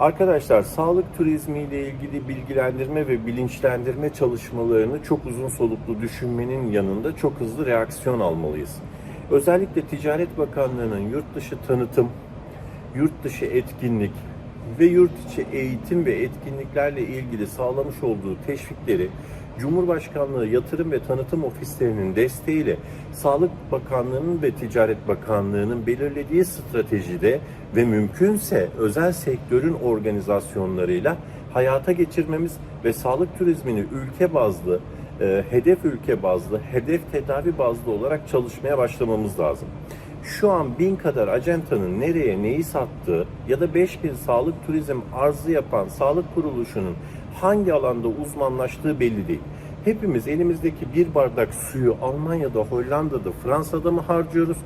Arkadaşlar sağlık turizmi ile ilgili bilgilendirme ve bilinçlendirme çalışmalarını çok uzun soluklu düşünmenin yanında çok hızlı reaksiyon almalıyız. Özellikle Ticaret Bakanlığı'nın yurt dışı tanıtım, yurt dışı etkinlik ve yurt içi eğitim ve etkinliklerle ilgili sağlamış olduğu teşvikleri Cumhurbaşkanlığı Yatırım ve Tanıtım Ofislerinin desteğiyle Sağlık Bakanlığı'nın ve Ticaret Bakanlığı'nın belirlediği stratejide ve mümkünse özel sektörün organizasyonlarıyla hayata geçirmemiz ve sağlık turizmini ülke bazlı, e, hedef ülke bazlı, hedef tedavi bazlı olarak çalışmaya başlamamız lazım şu an bin kadar acentanın nereye neyi sattığı ya da 5000 sağlık turizm arzı yapan sağlık kuruluşunun hangi alanda uzmanlaştığı belli değil. Hepimiz elimizdeki bir bardak suyu Almanya'da, Hollanda'da, Fransa'da mı harcıyoruz?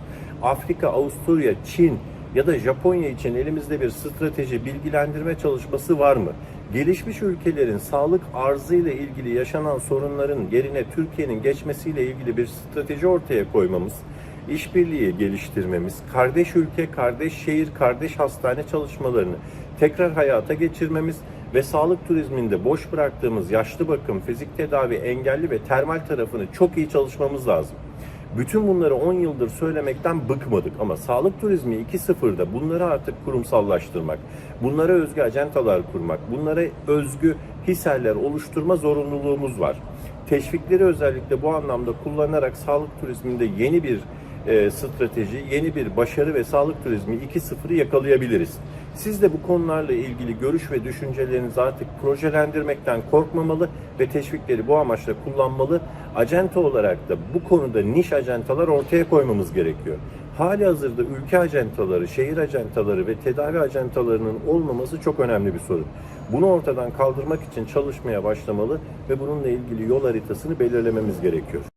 Afrika, Avusturya, Çin ya da Japonya için elimizde bir strateji bilgilendirme çalışması var mı? Gelişmiş ülkelerin sağlık arzı ile ilgili yaşanan sorunların yerine Türkiye'nin geçmesiyle ilgili bir strateji ortaya koymamız, işbirliği geliştirmemiz, kardeş ülke, kardeş şehir, kardeş hastane çalışmalarını tekrar hayata geçirmemiz ve sağlık turizminde boş bıraktığımız yaşlı bakım, fizik tedavi, engelli ve termal tarafını çok iyi çalışmamız lazım. Bütün bunları 10 yıldır söylemekten bıkmadık ama sağlık turizmi 2.0'da bunları artık kurumsallaştırmak, bunlara özgü ajantalar kurmak, bunlara özgü hiseller oluşturma zorunluluğumuz var. Teşvikleri özellikle bu anlamda kullanarak sağlık turizminde yeni bir e, strateji, yeni bir başarı ve sağlık turizmi 2.0'ı yakalayabiliriz. Siz de bu konularla ilgili görüş ve düşüncelerinizi artık projelendirmekten korkmamalı ve teşvikleri bu amaçla kullanmalı. Acenta olarak da bu konuda niş acentalar ortaya koymamız gerekiyor. Hali hazırda ülke acentaları, şehir acentaları ve tedavi acentalarının olmaması çok önemli bir sorun. Bunu ortadan kaldırmak için çalışmaya başlamalı ve bununla ilgili yol haritasını belirlememiz gerekiyor.